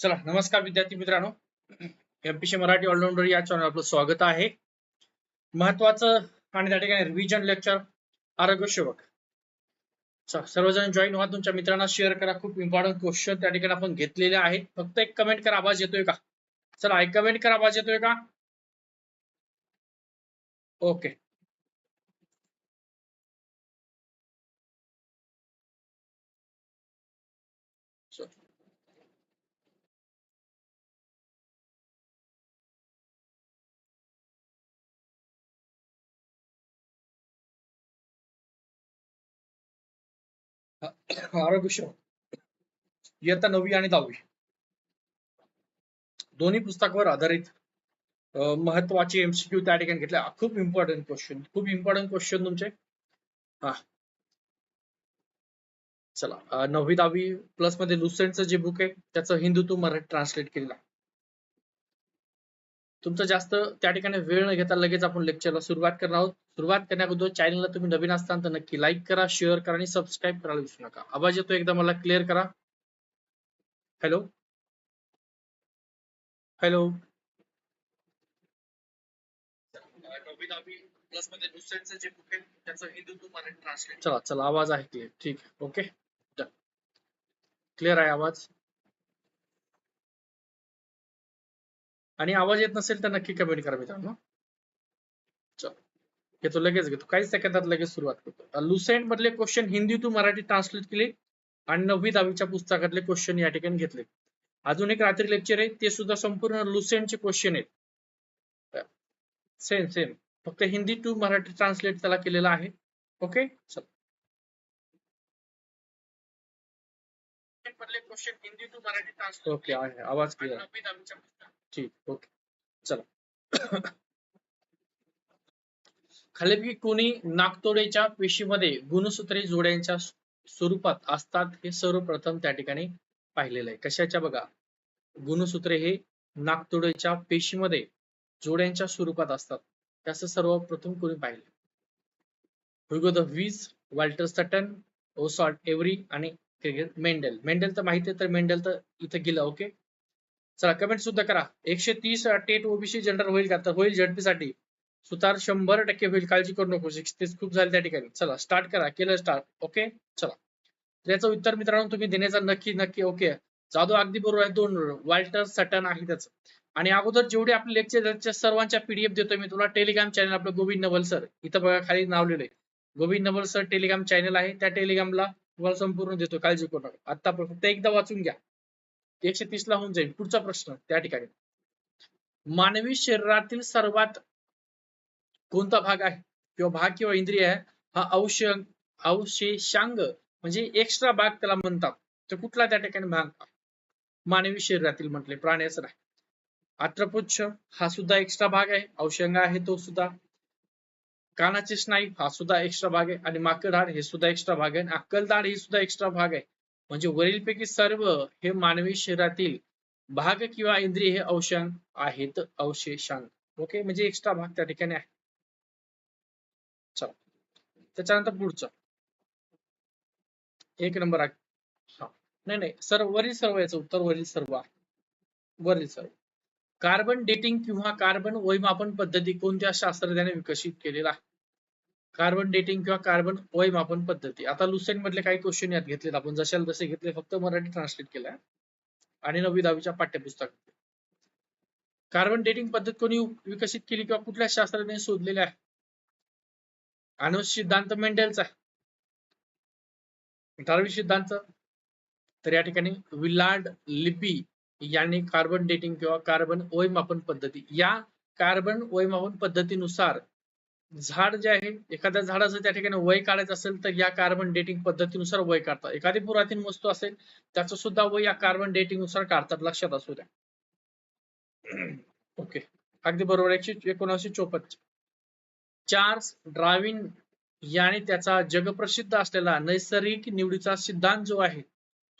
चला नमस्कार विद्यार्थी मित्रांनो. एमपीसी मराठी ऑलराऊंडर या चॅनल आपलं स्वागत आहे. महत्वाचं आणि त्या ठिकाणी रिव्हिजन लेक्चर आरोग्य सेवक. सर्वजण जॉईन व्हा तुमच्या मित्रांना शेअर करा. खूप इम्पॉर्टंट क्वेश्चन त्या ठिकाणी आपण घेतलेले आहेत. फक्त एक कमेंट करा आवाज येतोय का? चला एक कमेंट करा आवाज येतोय का? ओके आरोग्य इयत्ता नववी आणि दहावी. दोन्ही पुस्तकावर आधारित महत्त्वाचे एमसीक्यू त्या ठिकाणी घेतले. खूप इम्पॉर्टंट क्वेश्चन खूप इम्पॉर्टंट क्वेश्चन तुमचे. हा. चला नववी दहावी प्लसमध्ये लुसेंटचं जे बुक आहे त्याचं हिंदू मराठी ट्रान्सलेट केलेलं आहे. तुमचं जास्त त्या ठिकाणी वेळ न घेता लगेच आपण लेक्चरला सुरुवात करणार आहोत. सुरुवात करण्याबद्दल चॅनलला तुम्ही नवीन असताना तर नक्की लाईक करा शेअर करा आणि सबस्क्राईब करायला विसरू नका. आवाज येतो एकदा मला क्लिअर करा. हॅलो हॅलो प्लसमध्ये बुक आहे चला चला आवाज आहे क्लिअर ठीक आहे. ओके क्लिअर आहे आवाज? आणि आवाज येत नसेल तर नक्की कमेंट करा मित्रांनो. चल घेतो लगेच घेतो. काही सेकंदात लगेच सुरुवात करतो. लुसेंट मधले question Hindi to Marathi translate केले आणि नववी दहावीच्या पुस्तकातले क्वेश्चन या ठिकाणी घेतले. अजून एक रात्री लेक्चर आहे ते सुद्धा संपूर्ण लुसेंटचे क्वेश्चन आहेत. सेम सेम फक्त हिंदी टू मराठी ट्रान्सलेट त्याला केलेला आहे. ओके चल. मधले question Hindi to Marathi translate okay आवाज क्लिअर ठीक ओके. चला. खालीलपैकी कोणी नागतोडेच्या पेशीमध्ये गुणसूत्रे जोड्यांच्या स्वरूपात असतात हे सर्वप्रथम त्या ठिकाणी पाहिलेलं आहे. कशाच्या बघा? गुणसूत्रे हे नागतोडेच्या पेशीमध्ये जोड्यांच्या स्वरूपात असतात. त्याचं सर्वप्रथम कोणी पाहिले? Hugo de Vries Walter Sutton Oswald Avery आणि मेंडेल. मेंडेल तर माहिती आहे तर मेंडेल तर इथं गेलं ओके? चला कमेंट सुद्धा करा. एकशे तीस टेट ओबीसी जनरल होईल का? तर होईल झडपीसाठी. सुतार शंभर टक्के होईल. काळजी करू नको. सिक्स्टीज खूप झाले त्या ठिकाणी. चला स्टार्ट करा. केलं स्टार्ट ओके चला. त्याचं उत्तर मित्रांनो तुम्ही देण्याचा नक्की नक्की ओके जाधव अगदी बरोबर आहे. दोन वाल्टर सटन आहे त्याचं. आणि अगोदर जेवढे आपले लेक्चर सर्वांच्या पीडीएफ देतोय मी तुला. टेलिग्राम चॅनल आपलं गोविंद नवल सर इथं बघा खाली नाव लिहिलंय. Govind Naval sir Telegram channel आहे. त्या टेलिग्रामला तुम्हाला संपूर्ण देतो. काळजी करू नका. आता फक्त एकदा वाचून घ्या. एकशे तीस ला होऊन जाईल. पुढचा प्रश्न त्या ठिकाणी. मानवी शरीरातील सर्वात कोणता भाग आहे? किंवा भाग किंवा इंद्रिय आहे? हा औष अवशेषांग म्हणजे एक्स्ट्रा भाग त्याला म्हणतात. तर कुठला त्या ठिकाणी भाग? मानवी शरीरातील म्हटले प्राण्याचा नाही. आत्रपुच्छ हा सुद्धा एक्स्ट्रा भाग आहे. अवशंग आहे तो सुद्धा. कानाचे स्नायू हा सुद्धा एक्स्ट्रा भाग आहे. आणि माकडहाड हे सुद्धा एक्स्ट्रा भाग आहे. आणि अक्कलदाड ही सुद्धा एक्स्ट्रा भाग आहे. म्हणजे वरीलपैकी सर्व हे मानवी शरीरातील भाग किंवा इंद्रिय हे अवशांग आहेत अवशेषांग. ओके म्हणजे एक्स्ट्रा भाग त्या ठिकाणी आहे. चला. त्याच्यानंतर पुढचं. एक नंबर आहे हा. नाही नाही. सर्व वरील सर्व याचं उत्तर वरील सर्व आहे. वरील सर्व. कार्बन डेटिंग किंवा कार्बन वैमापन पद्धती कोणत्या शास्त्रज्ञाने विकसित केलेला आहे? कार्बन डेटिंग किंवा कार्बन वयमापन पद्धती. आता लुसेंट मधले काही क्वेश्चन यात घेतलेत. आपण जशाला जसे घेतले. फक्त मराठी ट्रान्सलेट केलाय. आणि नववी दहावीच्या पाठ्यपुस्तक. कार्बन डेटिंग पद्धत कोणी विकसित केली किंवा कुठल्या शास्त्रज्ञाने शोधलेल्या आहे? अणु सिद्धांत मेंडेलचा डार्विन सिद्धांत. तर या ठिकाणी विलार्ड लिपी यांनी कार्बन डेटिंग किंवा कार्बन वयमापन पद्धती. या कार्बन वयमापन पद्धतीनुसार झाड जे आहे एखाद्या झाडाचं त्या ठिकाणी वय काढायचं असेल तर या कार्बन डेटिंग पद्धतीनुसार वय काढतात. एखादी पुरातन वस्तू असेल त्याचं सुद्धा वय या कार्बन डेटिंगनुसार काढतात. लक्षात असू द्या. ओके अगदी बरोबर. एकशे एकोणीसशे चोपन्न. चार्ल्स ड्राविन याने त्याचा जगप्रसिद्ध असलेला नैसर्गिक निवडीचा सिद्धांत जो आहे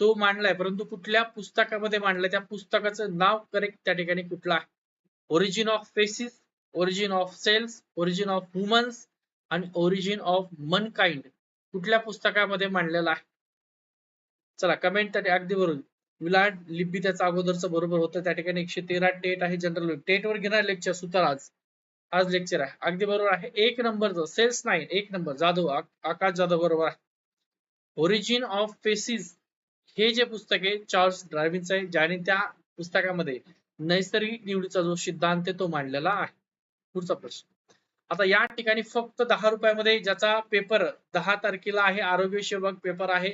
तो मांडलाय. परंतु कुठल्या पुस्तकामध्ये मांडलाय? त्या पुस्तकाचं नाव करेक्ट त्या ठिकाणी कुठलं आहे? Origin of species origin of cells origin of womens आणि ओरिजिन ऑफ मनकाइंड कुठल्या पुस्तकामध्ये मांडलेला आहे? चला कमेंट तरी अगदी बरोबर विलाट लिपी त्याचा अगोदरचं बरोबर होतं. त्या ठिकाणी एकशे तेरा टेट आहे जनरल टेट वर घेणार लेक्चर सुतार आज. आज लेक्चर आहे. अगदी बरोबर आहे. एक नंबरचं. सेल्स नाईन एक नंबर. जाधव आकाश जाधव बरोबर आहे. ओरिजिन ऑफ फेसिस हे जे पुस्तक आहे चार्ल्स ड्रायव्हिंगचं आहे ज्याने त्या पुस्तकामध्ये नैसर्गिक निवडीचा जो सिद्धांत आहे तो मांडलेला आहे. पुढचा प्रश्न. आता या ठिकाणी फक्त दहा रुपयामध्ये ज्याचा पेपर दहा तारखेला आहे आरोग्य सेवक पेपर आहे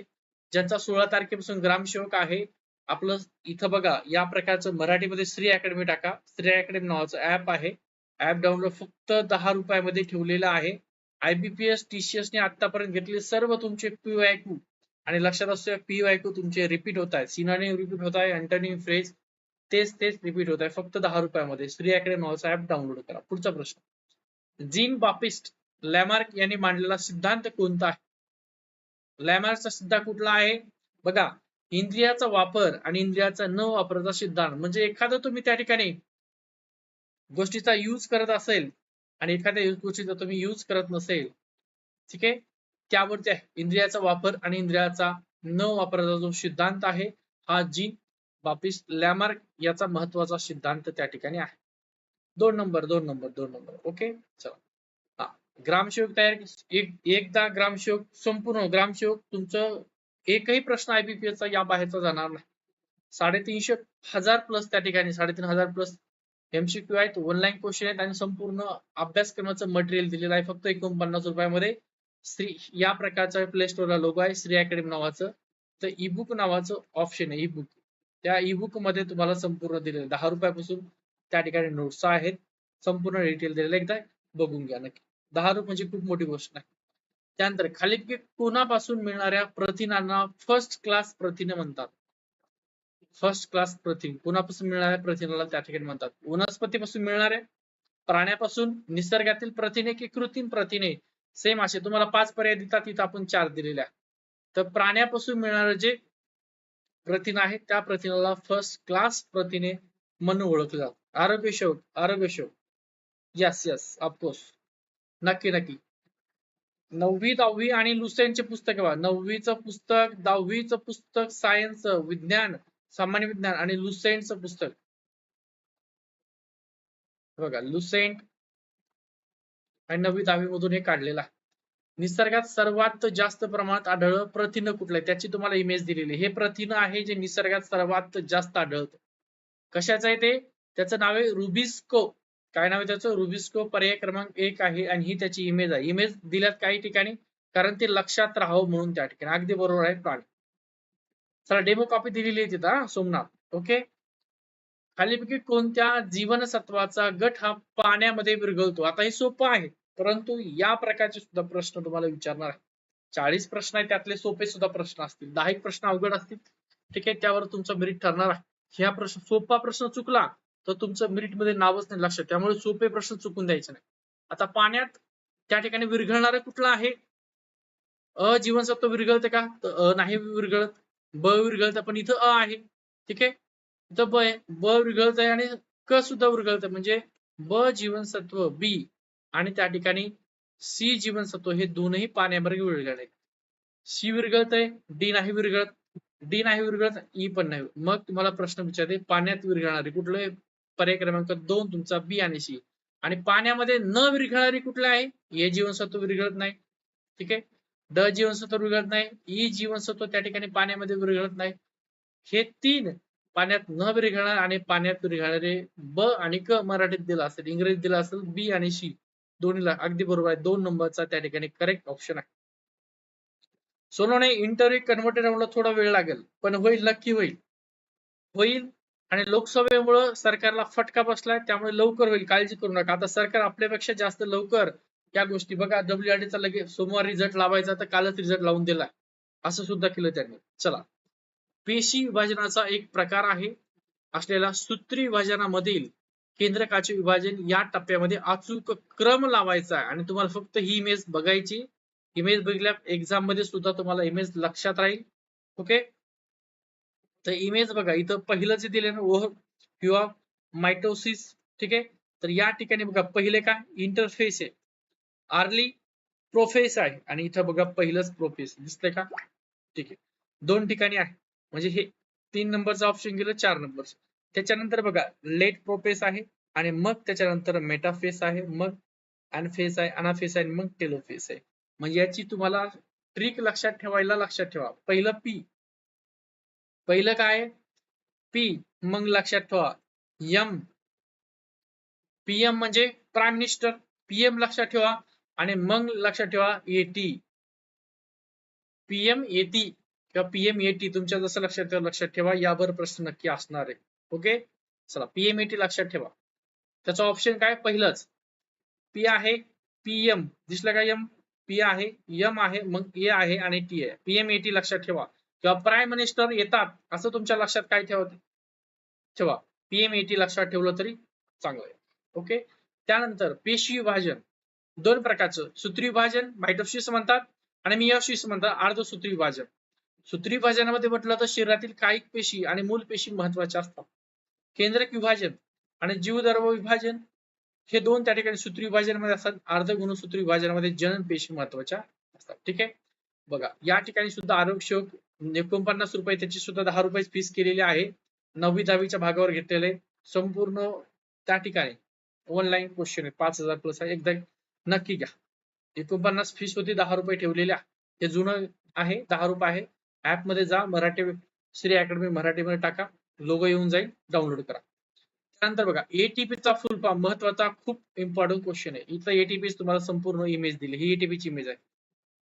ज्यांचा सोळा तारखेपासून ग्रामसेवक आहे आपलं इथं बघा या प्रकारचं मराठीमध्ये श्री अकॅडमी टाका. श्री अकॅडमी नावाचं ऍप आहे. ऍप डाउनलोड फक्त दहा रुपयामध्ये ठेवलेलं आहे. आयबीपीएस टीसीएस ने आतापर्यंत घेतले सर्व तुमचे पीवायक्यू आणि लक्षात असतो पीवायक्यू तुमचे रिपीट होत आहेत. सिनानी रिपीट होत आहे अँटनी फ्रेज तेच तेच रिपीट होत आहे. फक्त दहा रुपयामध्ये. श्री अकॅडमी ऍप डाउनलोड करा. पुढचा प्रश्न. जीन बापिस्ट लॅमार्क यांनी मांडलेला सिद्धांत कोणता आहे? लॅमार्कचा सिद्धांत कुठला आहे? बघा इंद्रियाचा वापर आणि इंद्रियाचा न वापराचा सिद्धांत. म्हणजे एखादं तुम्ही त्या ठिकाणी गोष्टीचा यूज करत असेल आणि एखाद्या गोष्टीचा तुम्ही यूज करत नसेल ठीक आहे? त्यावरती आहे. इंद्रियाचा वापर आणि इंद्रियाचा न वापराचा जो सिद्धांत आहे हा जीन बापिस्ट लॅमार्क याचा महत्त्वाचा सिद्धांत त्या ठिकाणी आहे. दोन नंबर दोन नंबर दोन नंबर. ओके? चला. हा. ग्रामसेवक तयार एक एकदा ग्रामसेवक संपूर्ण ग्रामसेवक तुमचं एकही प्रश्न IBPS चा या बाहेरचा जाणार नाही. साडेतीनशे हजार प्लस त्या ठिकाणी साडेतीन हजार प्लस एमसीक्यू आहेत ऑनलाईन क्वेश्चन आहेत आणि संपूर्ण अभ्यासक्रमाचं मटेरियल दिलेलं आहे. फक्त एकोणपन्नास रुपयामध्ये श्री या प्रकारचा प्ले स्टोरला लोगो आहे. श्री अकॅडमी नावाचं. तर ईबुक नावाचं ऑप्शन आहे ईबुक त्या ईबुकमध्ये तुम्हाला संपूर्ण दिलेलं दहा रुपयापासून त्या ठिकाणी नोट्स आहेत. संपूर्ण डिटेल दिलेलं एकदा बघून घ्या नक्की. दहा रुपये म्हणजे खूप मोठी गोष्ट आहे. त्यानंतर खाली कोणापासून मिळणाऱ्या प्रथिनांना फर्स्ट क्लास प्रथिने म्हणतात. फर्स्ट क्लास प्रथिन कोणापासून मिळणाऱ्या प्रथिनाला त्या ठिकाणी म्हणतात. वनस्पतीपासून मिळणारे प्राण्यापासून निसर्गातील प्रथिने की कृत्रिम प्रथिने? सेम असे तुम्हाला पाच पर्याय देतात तिथं आपण चार दिलेल्या. तर प्राण्यापासून मिळणारे जे प्रथिन आहे त्या प्रथिनाला फर्स्ट क्लास प्रथिने म्हणून ओळखले जातात. आरोग्यशोक आरोग्यशोक यस यस ऑफकोर्स नक्की नक्की. नववी दहावी आणि लुसेनचे पुस्तक बघा. नववीचं पुस्तक दहावीचं पुस्तक सायन्स विज्ञान सामान्य विज्ञान आणि लुसेंटचं पुस्तक. बघा लुसेंट आणि नववी दहावी मधून हे काढलेलं आहे. निसर्गात सर्वात जास्त प्रमाणात आढळ प्रथिन कुठलं आहे? त्याची तुम्हाला इमेज दिलेली हे प्रथिन आहे जे निसर्गात सर्वात जास्त आढळतं. कशाचं आहे ते? त्याचं नाव आहे रुबिस्को. काय नाव आहे त्याचं? रुबिस्को पर्याय क्रमांक एक आहे आणि ही त्याची इमेज आहे. इमेज दिल्यात काही ठिकाणी कारण ते लक्षात राहावं म्हणून त्या ठिकाणी. अगदी बरोबर आहे प्राणी. चला डेमो कॉपी दिलेली आहे तिथं सोमनाथ. ओके खालीपैकी कोणत्या जीवनसत्वाचा गट हा पाण्यामध्ये विरघळतो? आता हे सोपं आहे. परंतु या प्रकारचे सुद्धा प्रश्न तुम्हाला विचारणार आहे. चाळीस प्रश्न आहे त्यातले सोपे सुद्धा प्रश्न असतील. दहा एक प्रश्न अवघड असतील. ठीक आहे त्यावर तुमचं मेरिट ठरणार आहे. ह्या प्रश्न सोपा प्रश्न चुकला तर तुमचं मेरिटमध्ये नावच नाही लक्षात त्यामुळे सोपे प्रश्न चुकून द्यायचे नाही. आता पाण्यात त्या ठिकाणी विरघळणार कुठलं आहे? अ जीवनसत्व विरघळते का? तर अ नाही विरघळत. ब विरघळत पण इथं अ आहे. ठीक आहे? इथं ब आहे. ब विरघळत आहे आणि क सुद्धा विरघळत म्हणजे ब जीवनसत्व बी आणि त्या ठिकाणी सी जीवनसत्व हे दोनही पाण्यामध्ये विरघळले सी विरघळत आहे डी नाही विरघळत डी नाही विरघळत ई पण नाही. मग तुम्हाला प्रश्न विचारते पाण्यात विरघळणारे कुठले? पर्याय क्रमांक दोन तुमचा बी आणि सी. आणि पाण्यामध्ये न विरघळणारी कुठले आहे? ए जीवनसत्व विरघळत नाही. ठीक आहे? ड जीवनसत्व विरघळत नाही. ई जीवनसत्व त्या ठिकाणी पाण्यामध्ये विरघळत नाही. हे तीन पाण्यात न विरघळणार आणि पाण्यात विरघळणारे ब आणि क मराठीत दिलं असेल इंग्रजीत दिलं असेल बी आणि सी. दोन्हीला अगदी बरोबर आहे. दोन नंबरचा त्या ठिकाणी करेक्ट ऑप्शन आहे. सोनोने इंटरव्ह्यू कन्व्हर्टेड होण्याला थोडा वेळ लागेल पण होईल नक्की होईल. होईल आणि लोकसभेमुळं सरकारला फटका बसलाय त्यामुळे लवकर होईल. काळजी करू नका. आता सरकार आपल्यापेक्षा जास्त लवकर या गोष्टी बघा. डब्ल्यूआरडीचा लगेच सोमवार रिझल्ट लावायचा तर कालच रिझल्ट लावून दिलाय. असं सुद्धा केलं त्यांनी. चला. पेशी विभाजनाचा एक प्रकार आहे. असलेला सूत्री विभाजनामधील केंद्रकाचे विभाजन या टप्प्यामध्ये अचूक क्रम लावायचा आहे. आणि तुम्हाला फक्त ही इमेज बघायची. इमेज बघितल्या एक्झाममध्ये सुद्धा तुम्हाला इमेज लक्षात राहील. ओके तर इमेज बघा इथं पहिलं जे दिले ना ओह किंवा मायटोसिस ठीक आहे? तर या ठिकाणी बघा पहिले काय? इंटरफेस आहे. आर्ली प्रोफेस आहे. आणि इथं बघा पहिलंच प्रोफेस दिसतंय का? ठीक आहे. दोन ठिकाणी आहे. म्हणजे हे तीन नंबरचं ऑप्शन गेलं चार नंबरचं त्याच्यानंतर बघा लेट प्रोपेस आहे आणि मग त्याच्यानंतर मेटाफेस आहे मग अनफेस आहे अनाफेस आहे आणि मग टेलोफेस आहे. म्हणजे याची तुम्हाला ट्रिक लक्षात ठेवायला लक्षात ठेवा. पहिलं पी पहिलं काय? पी मग लक्षात ठेवा. यम पीएम म्हणजे प्राईम मिनिस्टर पीएम लक्षात ठेवा आणि मग लक्षात ठेवा एटी पीएम एटी किंवा पीएम एटी तुमच्या जसं लक्षात ठेवा लक्षात ठेवा. यावर प्रश्न नक्की असणार आहे. ओके? चला पीएमईटी लक्षात ठेवा. त्याचा ऑप्शन काय? पहिलंच. पी आहे पीएम दिसलं का एम पी आहे एम आहे मग ए आहे आणि टी आहे. पीएमईटी लक्षात ठेवा. किंवा प्राईम मिनिस्टर येतात असं तुमच्या लक्षात काय ठेवत ठेवा. पीएमईटी लक्षात ठेवलं तरी चांगलं आहे. ओके? त्यानंतर पेशी विभाजन. दोन प्रकारचं. सूत्री विभाजन मायटोसिस म्हणतात आणि मियोसिस म्हणतात अर्धसूत्री विभाजन. सूत्री विभाजनामध्ये म्हटलं तर शरीरातील कायिक पेशी आणि मूल पेशी महत्त्वाच्या असतात. केंद्रक विभाजन आणि जीवधर्म विभाजन हे दोन त्या ठिकाणी सूत्री विभाजनामध्ये असतात. अर्ध गुणसूत्री विभाजनामध्ये जनन पेशी महत्त्वाच्या असतात. ठीक आहे? बघा या ठिकाणी सुद्धा आरोग्य एकोणपन्नास रुपये त्याची सुद्धा दहा रुपये फीस केलेली आहे. नववी दहावीच्या भागावर घेतलेले संपूर्ण त्या ठिकाणी ऑनलाईन क्वेश्चन आहे पाच हजार प्लस आहे. एकदा नक्की घ्या. एकोणपन्नास फीस होती दहा रुपये ठेवलेल्या हे जुनं आहे दहा रुपये आहे. ऍपमध्ये जा मराठी श्री अकॅडमी मराठीमध्ये टाका. लोगो येऊन जाईल. डाउनलोड करा. त्यानंतर बघा एटीपीचा फुल फॉर्म महत्त्वाचा खूप इम्पॉर्टंट क्वेश्चन आहे. इथं एटीपी तुम्हाला संपूर्ण इमेज दिली. ही एटीपीची इमेज आहे.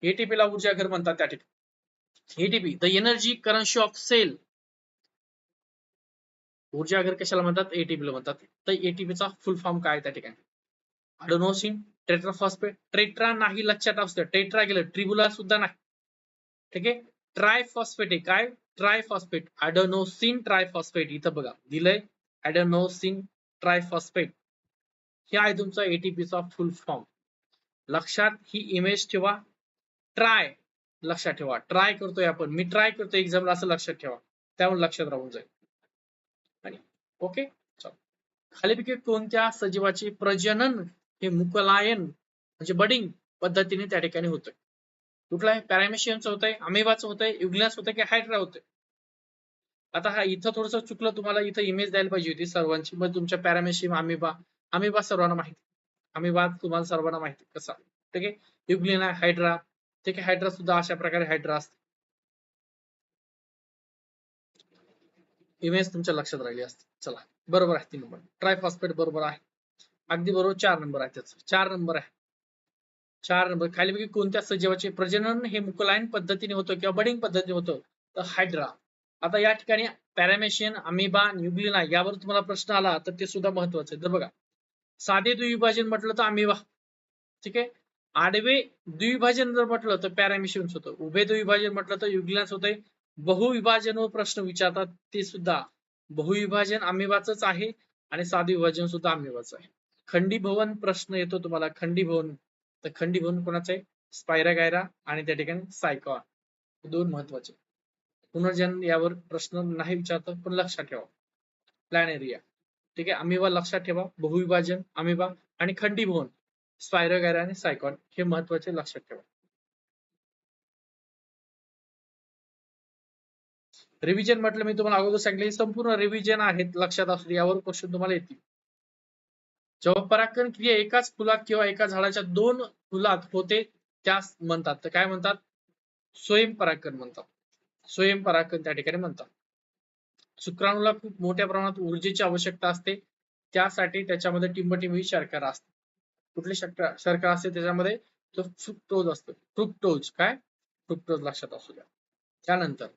एटीपी ला ऊर्जा घर म्हणतात त्या ठिकाणी. ATP the energy currency of cell ऊर्जा घर कशाला म्हणतात? एटीपीला म्हणतात. तर एटीपीचा फुल फॉर्म काय त्या ठिकाणी? अडोनोसिन टेट्राफॉस्फेट ट्रेट्रा नाही लक्षात असतं. टेट्रा गेलं ट्रिब्युला सुद्धा नाही. ठीक आहे? ट्रायफॉस्फेट आहे. काय? ट्रायफॉस्फेट. Adenosine triphosphate. इथं बघा दिलंय ऍडोनोसिन ट्रायफॉस्फेट. हे आहे तुमचा एटीपीचा फुल फॉर्म लक्षात ही इमेज ठेवा. ट्राय लक्षात ठेवा. ट्राय करतोय आपण. मी ट्राय करतोय एक्झामला असं लक्षात ठेवा. त्यामुळे लक्षात राहून जाईल. आणि ओके चल. खालीपैकी कोणत्या सजीवाचे प्रजनन हे मुकलायन म्हणजे बडिंग पद्धतीने त्या ठिकाणी होतंय? कुठलं आहे पॅरामेशियनचं होतंय अमेबाचं होतंय युग्लास होतंय की हायड्रा होतंय. आता हा इथं थोडस चुकलं तुम्हाला इथं इमेज द्यायला पाहिजे होती सर्वांची मग तुमच्या पॅरामेशियम अमेबा अमेबा सर्वांना माहिती. अमेबा तुम्हाला सर्वांना माहिती कसा. ठीक आहे? युग्लिना हायड्रा ठीक आहे? हायड्रा सुद्धा अशा प्रकारे हायड्रा असते. इमेज तुमच्या लक्षात राहिली असते. चला बरोबर आहे तीन नंबर ट्रायफॉस्फेट बरोबर आहे. अगदी बरोबर चार नंबर आहे त्याचं. चार नंबर आहे. चार नंबर. खालीपैकी कोणत्या सजीवाचे प्रजनन हे मुकलायन पद्धतीने होतं किंवा बडिंग पद्धतीने होतं? तर हायड्रा आता या ठिकाणी पॅरामेशियन अमिबा न्युग्लिना यावर तुम्हाला प्रश्न आला तर ते सुद्धा महत्वाचं आहे. तर बघा साधे द्विभाजन म्हटलं तर अमिबा ठीक आहे? आडवे द्विभाजन जर म्हटलं तर पॅरामेशियन्स होतं. उभे द्विभाजन म्हटलं तर युग्लिनाच होतंय. बहुविभाजनवर प्रश्न विचारतात ते सुद्धा. बहुविभाजन अमिबाच आहे आणि साधे विभाजन सुद्धा अमिबाच आहे. खंडी भवन प्रश्न येतो तुम्हाला. खंडी भवन तर खंडीभवन कोणाचं आहे? स्पायरा गायरा आणि त्या ठिकाणी सायकॉन दोन महत्त्वाचे. पुनर्जन्म यावर प्रश्न नाही विचारत पण लक्षात ठेवा. प्लॅन एरिया ठीक आहे? अमिबा लक्षात ठेवा. बहुविभाजन अमिबा आणि खंडीभवन स्पायरा गायरा आणि सायकॉन हे महत्त्वाचे लक्षात ठेवा. रिव्हिजन म्हटलं मी तुम्हाला अगोदर सांगितले संपूर्ण रिव्हिजन आहेत लक्षात असू यावर क्वेश्चन तुम्हाला येतील. जेव्हा परागकण क्रिया एकाच फुलात किंवा एका झाडाच्या दोन फुलात होते त्यास म्हणतात. तर काय म्हणतात? स्वयंपरागकण म्हणतात. स्वयंपरागकण त्या ठिकाणी म्हणतात. शुक्राणूला खूप मोठ्या प्रमाणात ऊर्जेची आवश्यकता असते. त्यासाठी त्याच्यामध्ये टिंबटिंबी शर्करा असते. कुठली शर्करा? शर्करा असते त्याच्यामध्ये तो फ्रुक्टोज असतो. फ्रुक्टोज काय? फ्रुक्टोज लक्षात असू द्या. त्यानंतर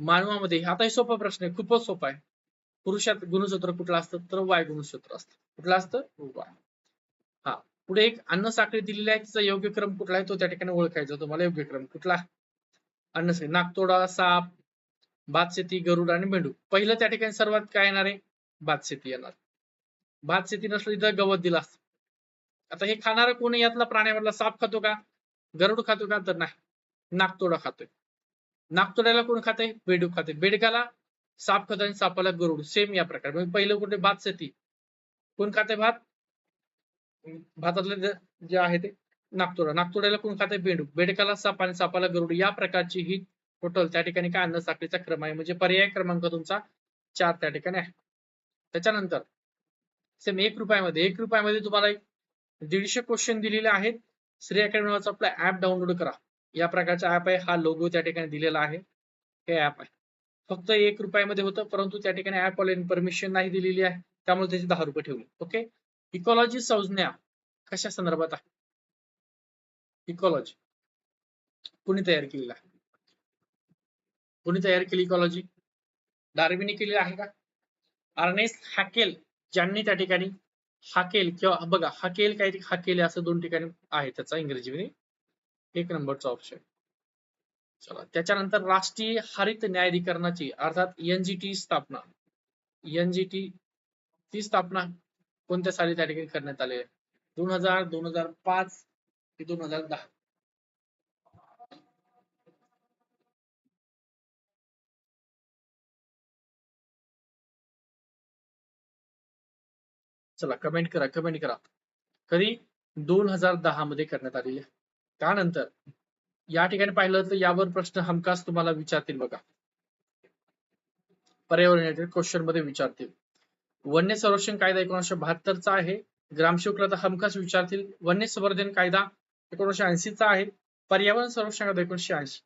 मानवामध्ये आता हे सोपा प्रश्न आहे खूपच सोपा आहे. पुरुषात गुणसूत्र कुठलं असतं तर वाय गुणसूत्र असतं. कुठलं असतं? वाय. हा. पुढे एक अन्न साखळी दिलेली आहे तिचा योग्य क्रम कुठला आहे? तो त्या ठिकाणी ओळखायचा तुम्हाला योग्य क्रम कुठला? अन्न साखळी. नागतोडा साप भातशेती गरुड आणि मेंढू. पहिलं त्या ठिकाणी सर्वात काय येणार आहे? भातशेती येणार. भातशेती नसलं इथं गवत दिलं असतं. आता हे खाणारा कोण यातला प्राण्यामधला साप खातो का? गरुड खातो का? तर नाही. नागतोडा खातोय. नागतोड्याला कोण खाते बेडूक खाते बेडकाला साप खत आणि सापाला गरुड सेम या प्रकार. म्हणजे पहिलं कुठे भात शेती. कोण खाते भात? भातातले जे आहे ते नागतोडा. नागतोड्याला कोण खाते? बेडूक बेडकाला साप आणि सापाला गरुड. या प्रकारची ही टोटल त्या ठिकाणी काय अन्न साखळीचा क्रम आहे. म्हणजे पर्याय क्रमांक तुमचा चार त्या ठिकाणी आहे. त्याच्यानंतर सेम एक रुपयामध्ये एक रुपयामध्ये तुम्हाला एक दीडशे क्वेश्चन दिलेले आहेत. श्री अकॅडमी नावाचा आपला ऍप डाउनलोड करा. या प्रकारचा ऍप आहे. हा लोगो त्या ठिकाणी दिलेला आहे. हे ऍप आहे. फक्त एक रुपयामध्ये होतं परंतु त्या ठिकाणी ऍप परमिशन नाही दिलेली आहे. त्यामुळे त्याचे दहा रुपये ठेवले. ओके इकॉलॉजी संज्ञा कशा संदर्भात आहे? इकॉलॉजी कुणी तयार केलेला आहे? कुणी तयार केली इकॉलॉजी डार्विनी केली आहे का? अर्नेस हॅकेल ज्यांनी त्या ठिकाणी हाकेल किंवा बघा हाकेल काही हाकेल असं दोन ठिकाणी आहे त्याचा इंग्रजीमध्ये एक नंबरचा ऑप्शन चला त्याच्यानंतर राष्ट्रीय हरित न्यायाधिकरणाची अर्थात एनजीटी स्थापना. एनजीटी ची स्थापना कोणत्या साली त्या ठिकाणी करण्यात आली आहे? दोन हजार दोन हजार पाच ते दोन हजार दहा. चला कमेंट करा कमेंट करा. कधी? दोन हजार दहा मध्ये करण्यात आलेली आहे. त्यानंतर या ठिकाणी पाहिलं तर यावर प्रश्न हमखास तुम्हाला विचारतील बघा. पर्यावरण क्वेश्चनमध्ये विचारतील. वन्य संरक्षण कायदा एकोणीशे बहात्तरचा आहे. ग्रामसेवकला हमखास विचारतील. वन्य संवर्धन कायदा एकोणीशे ऐंशीचा आहे. पर्यावरण संरक्षण कायदा एकोणीशे ऐंशी.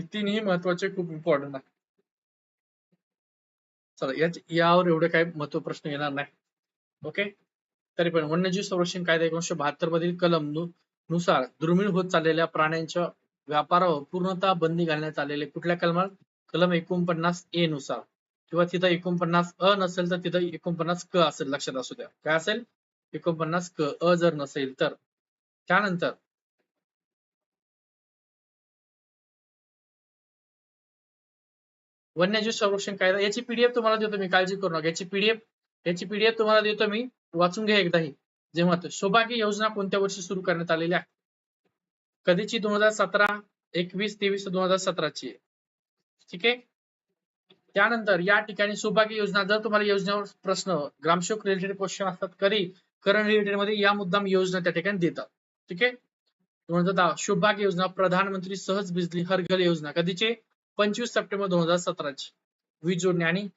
हे तीनही महत्त्वाचे खूप इम्पॉर्टंट आहे. चला यावर एवढे काही महत्त्व प्रश्न येणार नाही. ओके तरी पण वन्यजीव संरक्षण कायदा एकोणीशे बहात्तर मधील कलम नु- नुसार दुर्मिळ होत चाललेल्या प्राण्यांच्या व्यापारावर पूर्णतः बंदी घालण्यात आलेले कुठल्या कलमात? कलम एकोणपन्नास ए नुसार. किंवा तिथं एकोणपन्नास अ नसेल तर तिथं एकोणपन्नास क असेल लक्षात असू द्या. काय असेल? एकोणपन्नास क अ जर नसेल तर. त्यानंतर वन्यजीव संरक्षण कायदा याची पीडीएफ तुम्हाला देतो मी काळजी करू नका. याची पीडीएफ याची पीडीएफ तुम्हाला देतो मी. वाचून घ्या एकदाही. जेव्हा सौभाग्य योजना कोणत्या वर्षी सुरू करण्यात आलेली आहे? कधीची दोन हजार सतरा एकवीस तेवीस दोन हजार सतराची आहे. ठीक आहे? त्यानंतर या ठिकाणी सौभाग्य योजना जर तुम्हाला योजनेवर प्रश्न ग्रामसेवक रिलेटेड क्वेश्चन असतात करी करंट रिलेटेडमध्ये या मुद्दाम योजना त्या ठिकाणी देतात. ठीक आहे? दोन हजार दहा सौभाग्य योजना प्रधानमंत्री सहज बिजली हरघर योजना कधीचे? पंचवीस सप्टेंबर दोन हजार सतराची. वीज जोडणी आणि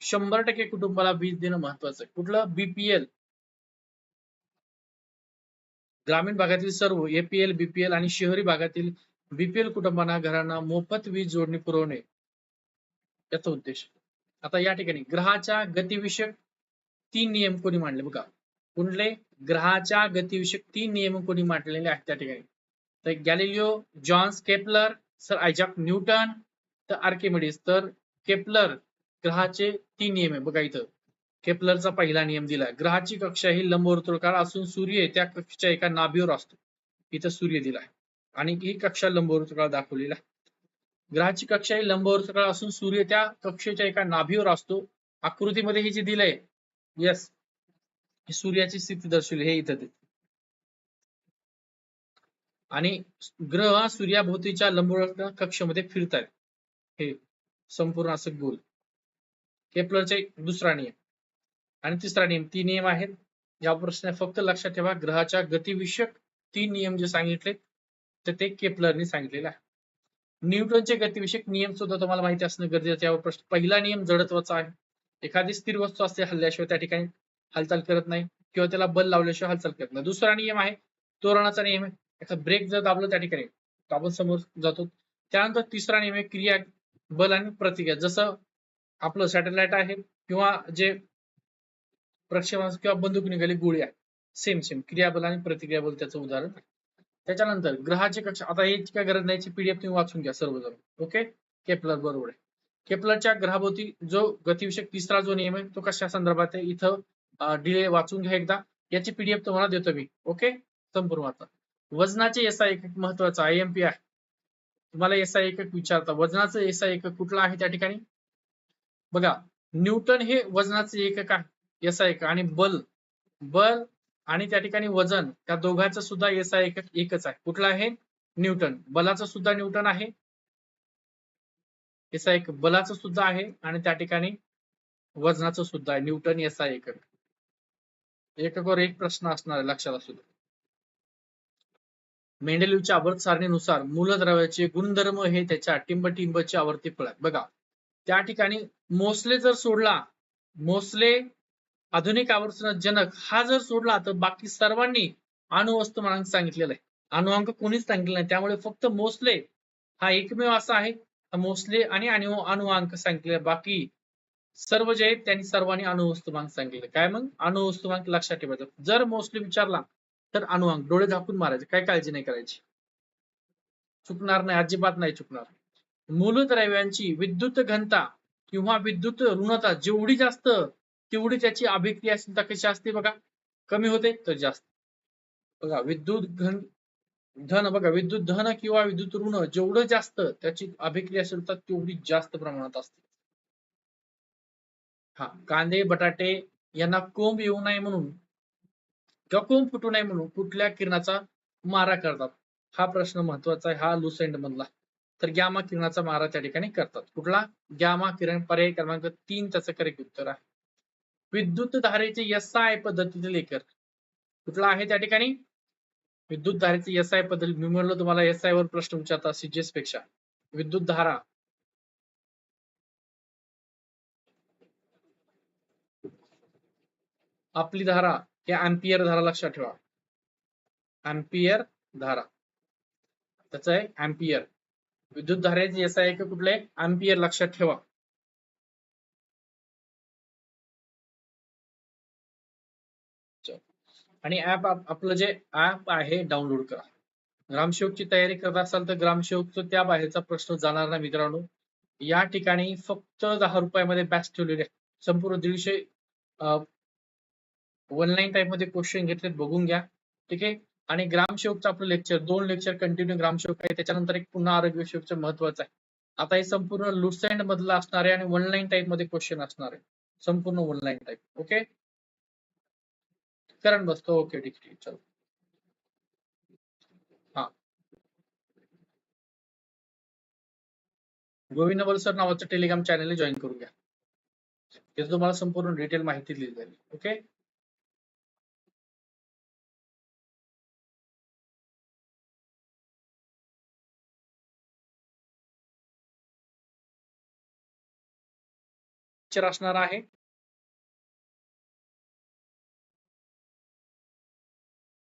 शंभर टक्के कुटुंबाला वीज देणं महत्वाचं आहे. कुठलं? बीपीएल ग्रामीण भागातील सर्व एपीएल बीपीएल आणि शहरी भागातील बीपीएल कुटुंबांना घरांना मोफत वीज जोडणी पुरवणे. याचा उद्देश. आता या ठिकाणी ग्रहाच्या गतीविषयक तीन नियम कोणी मांडले बघा. कुठले? ग्रहाच्या गतीविषयक तीन नियम कोणी मांडलेले आहेत त्या ठिकाणी. तर Galileo Johannes Kepler sir Isaac Newton तर आर्किमिडीज. तर केपलर ग्रहाचे तीन नियम आहे बघा इथं. केपलरचा पहिला नियम दिलाय ग्रहाची कक्षा ही लंबवर्तुळाकार असून सूर्य त्या कक्षेच्या एका नाभीवर असतो. इथं सूर्य दिलाय आणि ही कक्षा लंबवर्तुळाकार दाखवलेला आहे. ग्रहाची कक्षा ही लंबवर्तुळाकार असून सूर्य त्या कक्षेच्या एका नाभीवर असतो. आकृतीमध्ये हे जे दिलंय येस सूर्याची स्थिती दर्शवली हे इथं देते आणि ग्रह सूर्याभोवतीच्या लंबवर्तुळाकार कक्षेमध्ये फिरतायत. हे संपूर्ण असं गोल केपलरचे एक दुसरा नियम. आणि तिसरा नियम तीन नियम आहेत या प्रश्न फक्त लक्षात ठेवा ग्रहाच्या गतिविषयक तीन नियम जे सांगितले तर ते केपलरने सांगितलेले आहे न्यूटनचे गतिविषयक नियम सुद्धा तुम्हाला माहिती असणं गरजेचं यावर प्रश्न पहिला नियम जडत्वाचा आहे. एखादी स्थिर वस्तू असते हल्ल्याशिवाय त्या ठिकाणी हालचाल करत नाही किंवा त्याला बल लावल्याशिवाय हालचाल करत नाही. दुसरा नियम आहे तोरणाचा नियम आहे. एखादा ब्रेक जर दाबलं त्या ठिकाणी तर आपण समोर जातो. त्यानंतर तिसरा नियम आहे क्रिया बल आणि प्रतिक्रिया. जसं आपलं सॅटेलाइट आहे किंवा जे प्रक्षेपणास किंवा बंदूक निघाली गोळी आहे सेम सेम क्रियाबल आणि प्रतिक्रियाबल त्याचं उदाहरण. त्याच्यानंतर ग्रहाची कक्षा. आता याची काय गरज नाही पीडीएफ तुम्ही वाचून घ्या सर्वजण. ओके केपलर बरोबर आहे. केपलरच्या ग्रहाभोवती जो गतिविषयक तिसरा जो नियम आहे तो कशा संदर्भात आहे? इथं डिले वाचून घ्या एकदा. याची पीडीएफ तुम्हाला देतो मी. ओके संपूर्ण वाचा वजनाचे एसआय एकक महत्त्वाचा आय एम पी आहे. तुम्हाला एसआय एकक विचारता. वजनाचं एसआय एकक कुठला आहे त्या ठिकाणी? बघा न्यूटन हे वजनाचे एकक आहे. एसआय एक आणि बल बल आणि त्या ठिकाणी वजन त्या दोघांचं सुद्धा एसआय एकक एकच आहे. कुठला आहे? न्यूटन. बलाचं सुद्धा न्यूटन आहे. एसआय एक बलाचं सुद्धा आहे आणि त्या ठिकाणी वजनाचं सुद्धा आहे. न्यूटन एसआय एकक एककावर एक प्रश्न असणार आहे लक्षात असू दे. मेंडेलिव्हच्या आवर्त सारणीनुसार मूलद्रव्याचे गुणधर्म हे त्याच्या टिंबटिंबचे आवर्ती फळ आहेत. बघा त्या ठिकाणी मोसले जर सोडला मोसले आधुनिक आवर्तन जनक हा जर सोडला तर बाकी सर्वांनी अणुवस्तुमानांक सांगितलेला आहे. अणुअंक कोणीच सांगितलं नाही. त्यामुळे फक्त मोसले हा एकमेव असा आहे. मोसले आणि अणु अणुअंक सांगितले. बाकी सर्व जे आहेत त्यांनी सर्वांनी अणुवस्तुमांक सांगितले. काय मग? अणुवस्तुमांक लक्षात ठेवायचं जर मोस्टली विचारला तर अणुअंक डोळे झाकून मारायचे. काय काळजी नाही करायची. चुकणार नाही. अजिबात नाही चुकणार. मूलद्रव्यांची विद्युत घनता किंवा विद्युत ऋणता जेवढी जास्त तेवढी त्याची अभिक्रियाशीलता कशी असते बघा. कमी होते तर जास्त. बघा विद्युत घन धन बघा विद्युत धन किंवा विद्युत ऋण जेवढं जास्त त्याची अभिक्रियाशीलता तेवढी जास्त प्रमाणात असते. हा कांदे बटाटे यांना कोंब येऊ नये म्हणून किंवा कोंब फुटू नये म्हणून कुठल्या किरणाचा मारा करतात? हा प्रश्न महत्त्वाचा आहे. हा लुसेंड मधला. तर गॅमा किरणाचा मारा त्या ठिकाणी करतात. कुठला? गॅमा किरण पर्याय क्रमांक तीन त्याचं करेक्ट उत्तर आहे. विद्युत धारेचे एस आय पद्धतीचे लेकर कुठला आहे त्या ठिकाणी? विद्युत धारेचे एस आय पद्धती मी म्हणलो तुम्हाला एस आय वर प्रश्न विचारता सीजीएसपेक्षा. विद्युत धारा आपली धारा या अँपियर धारा लक्षात ठेवा. अँपियर धारा. त्याच आहे अँपियर विद्युत धारेचे एस आय कुठले अँपियर लक्षात ठेवा. आणि ऍप आपलं जे ऍप आहे डाउनलोड करा. ग्रामसेवकची तयारी करत असाल तर ग्रामसेवकचं त्या बाहेरचा प्रश्न जाणार नाही मित्रांनो. या ठिकाणी फक्त दहा रुपयामध्ये बॅच ठेवलेले संपूर्ण दीडशे ऑनलाईन टाईपमध्ये क्वेश्चन घेतलेत बघून घ्या. ठीक आहे? आणि ग्रामसेवकचं आपलं लेक्चर दोन लेक्चर कंटिन्यू ग्रामसेवक आहे. त्याच्यानंतर एक पुन्हा आरोग्य सेवकचं महत्वाचं आहे. आता हे संपूर्ण लुसेंड मधलं असणार आहे आणि ऑनलाईन टाईपमध्ये क्वेश्चन असणार आहे. संपूर्ण ऑनलाईन टाईप ओके करंट बसतो ओके, ठीक ठीक, चलो। हा। गोविंद सर नावाचं टेलिग्राम चॅनल जॉईन करून घ्या तिथे तुम्हाला संपूर्ण डिटेल माहिती दिली जाईल, ओके? असणार आहे.